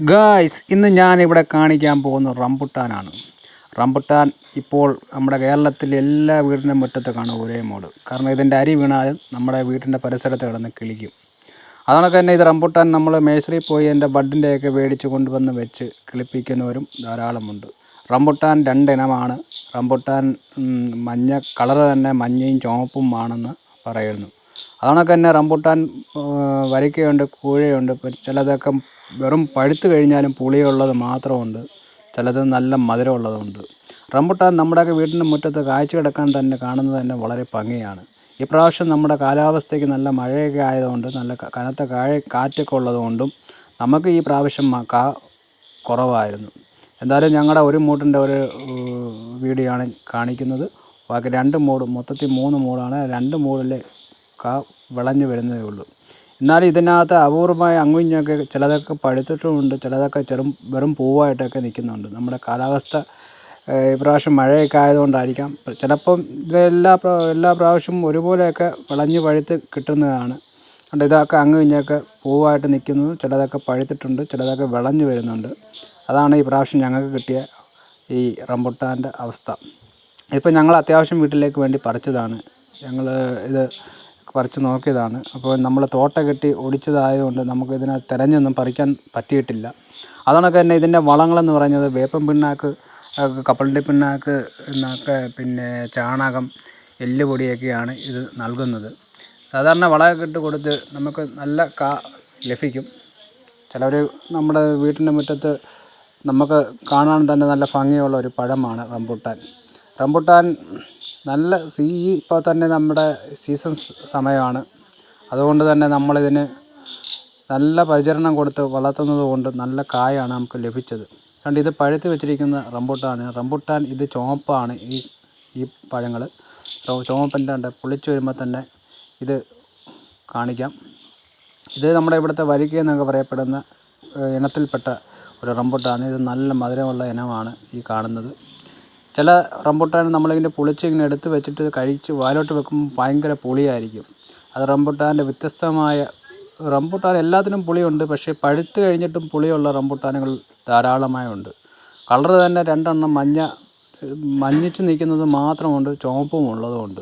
Guys ഇന്ന് ഞാനിവിടെ കാണിക്കാൻ പോകുന്ന റംബുട്ടാനാണ്. റംബുട്ടാൻ ഇപ്പോൾ നമ്മുടെ കേരളത്തിൽ എല്ലാ വീടിന്റെ മുറ്റത്ത് കാണും ഒരേ മോഡ്. കാരണം ഇതിന്റെ അരി വീണാലും നമ്മുടെ വീട്ടിന്റെ പരിസരത്ത് കിടന്ന് കിളിക്കും. അതുകൊണ്ടൊക്കെ തന്നെ ഇത് റംബുട്ടാൻ നമ്മൾ മേശറിയിൽ പോയി എന്റെ ബഡിന്റെയൊക്കെ മേടിച്ച് കൊണ്ടുവന്ന് വെച്ച് കിളിപ്പിക്കുന്നവരും ധാരാളമുണ്ട്. റംബുട്ടാൻ രണ്ടിനമാണ്. റംബുട്ടാൻ മഞ്ഞ കളർ തന്നെ മഞ്ഞയും ചുവപ്പും ആണെന്ന് പറയുന്നു. അതുകൊണ്ടൊക്കെ തന്നെ റംബുട്ടാൻ വരിക്കയുണ്ട് കൂഴയുണ്ട് ചിലതൊക്കെ വെറും പഴുത്ത് കഴിഞ്ഞാലും പുളിയുള്ളത് മാത്രമുണ്ട്. ചിലത് നല്ല മധുരമുള്ളതുണ്ട് റംബുട്ടാൻ നമ്മുടെയൊക്കെ വീടിന്റെ മുറ്റത്ത് കാഴ്ച കിടക്കാൻ തന്നെ കാണുന്നത് തന്നെ വളരെ ഭംഗിയാണ്. ഇപ്രാവശ്യം നമ്മുടെ കാലാവസ്ഥയ്ക്ക് നല്ല മഴയൊക്കെ ആയതുകൊണ്ട് നല്ല കനത്ത കാഴ കാറ്റൊക്കെ ഉള്ളതുകൊണ്ടും നമുക്ക് ഈ പ്രാവശ്യം കാ കുറവായിരുന്നു. എന്തായാലും ഞങ്ങളുടെ ഒരു മൂട്ടിന്റെ ഒരു വീഡിയോ ആണ് കാണിക്കുന്നത്. ബാക്കി രണ്ട് മൂട് മൊത്തത്തിൽ മൂന്ന് മൂടാണ്. രണ്ട് മൂടിൽ കാ വിളഞ്ഞു വരുന്നതേ ഉള്ളൂ. എന്നാലും ഇതിനകത്ത് അപൂർവമായി അങ്ങും ഇങ്ങുമൊക്കെ ചിലതൊക്കെ പഴുത്തിട്ടുമുണ്ട് ചിലതൊക്കെ ചെറും വെറും പൂവായിട്ടൊക്കെ നിൽക്കുന്നുണ്ട്. നമ്മുടെ കാലാവസ്ഥ ഇപ്രാവശ്യം മഴയൊക്കെ ആയതുകൊണ്ടായിരിക്കാം. ചിലപ്പം ഇത് എല്ലാ എല്ലാ പ്രാവശ്യവും ഒരുപോലെയൊക്കെ വിളഞ്ഞ് പഴുത്ത് കിട്ടുന്നതാണ്. അതുകൊണ്ട് ഇതൊക്കെ അങ്ങും കഴിഞ്ഞൊക്കെ പൂവായിട്ട് നിൽക്കുന്നു ചിലതൊക്കെ പഴുത്തിട്ടുണ്ട് ചിലതൊക്കെ വിളഞ്ഞ് വരുന്നുണ്ട്. അതാണ് ഈ പ്രാവശ്യം ഞങ്ങൾക്ക് കിട്ടിയ ഈ റംബുട്ടാന്റെ അവസ്ഥ. ഇപ്പം ഞങ്ങൾ അത്യാവശ്യം വീട്ടിലേക്ക് വേണ്ടി പറിച്ചതാണ്. ഞങ്ങൾ ഇത് പറിച്ച് നോക്കിയതാണ്. അപ്പോൾ നമ്മൾ തോട്ട കെട്ടി ഒടിച്ചതായതുകൊണ്ട് നമുക്ക് ഇതിനെ തിരഞ്ഞൊന്നും പറിക്കാൻ പറ്റിയിട്ടില്ല. അതുകൊണ്ടൊക്കെ തന്നെ ഇതിന്റെ വളങ്ങളെന്ന് പറയുന്നത് വേപ്പൻ പിണ്ണാക്ക് കപ്പലിന്റെ പിണ്ണാക്ക് എന്നൊക്കെ പിന്നെ ചാണകം എല്ലുപൊടിയൊക്കെയാണ് ഇത് നൽകുന്നത്. സാധാരണ വളമൊക്കെ ഇട്ട് കൊടുത്ത് നമുക്ക് നല്ല കാ ലഭിക്കും. ചിലവർ നമ്മുടെ വീട്ടിന്റെ മുറ്റത്ത് നമുക്ക് കാണാൻ തന്നെ നല്ല ഭംഗിയുള്ള ഒരു പഴമാണ് റംബുട്ടാൻ. റംബുട്ടാൻ നല്ല സീ ഇപ്പോൾ തന്നെ നമ്മുടെ സീസൺ സമയമാണ്. അതുകൊണ്ട് തന്നെ നമ്മളിതിന് നല്ല പരിചരണം കൊടുത്ത് വളർത്തുന്നത് കൊണ്ട് നല്ല കായാണ് നമുക്ക് ലഭിച്ചത്. കണ്ട് ഇത് പഴുത്ത് വെച്ചിരിക്കുന്ന റംബുട്ടാണ് റംബുട്ടാൻ ഇത് ചുവപ്പാണ് ഈ ഈ പഴങ്ങൾ ചുവപ്പിന്റെ ഉണ്ട് പുളിച്ച് വരുമ്പോൾ തന്നെ ഇത് കാണിക്കാം. ഇത് നമ്മുടെ ഇവിടുത്തെ വരിക എന്നൊക്കെ പറയപ്പെടുന്ന ഇനത്തിൽപ്പെട്ട ഒരു റംബുട്ടാണ്. ഇത് നല്ല മധുരമുള്ള ഇനമാണ് ഈ കാണുന്നത്. ചില റംബുട്ടാൻ നമ്മളിങ്ങനെ പൊളിച്ച് ഇങ്ങനെ എടുത്ത് വെച്ചിട്ട് കഴിച്ച് വായിലോട്ട് വെക്കുമ്പോൾ ഭയങ്കര പുളിയായിരിക്കും. അത് റംബുട്ടാന്റെ വ്യത്യസ്തമായ റംബുട്ടാൻ എല്ലാത്തിനും പുളിയുണ്ട് പക്ഷേ പഴുത്ത് കഴിഞ്ഞിട്ടും പുളിയുള്ള റംബുട്ടാനുകൾ ധാരാളമായുണ്ട്. കളറ് തന്നെ രണ്ടെണ്ണം മഞ്ഞ മഞ്ഞിച്ച് നിൽക്കുന്നത് മാത്രമുണ്ട് ചുവപ്പും ഉള്ളതുമുണ്ട്.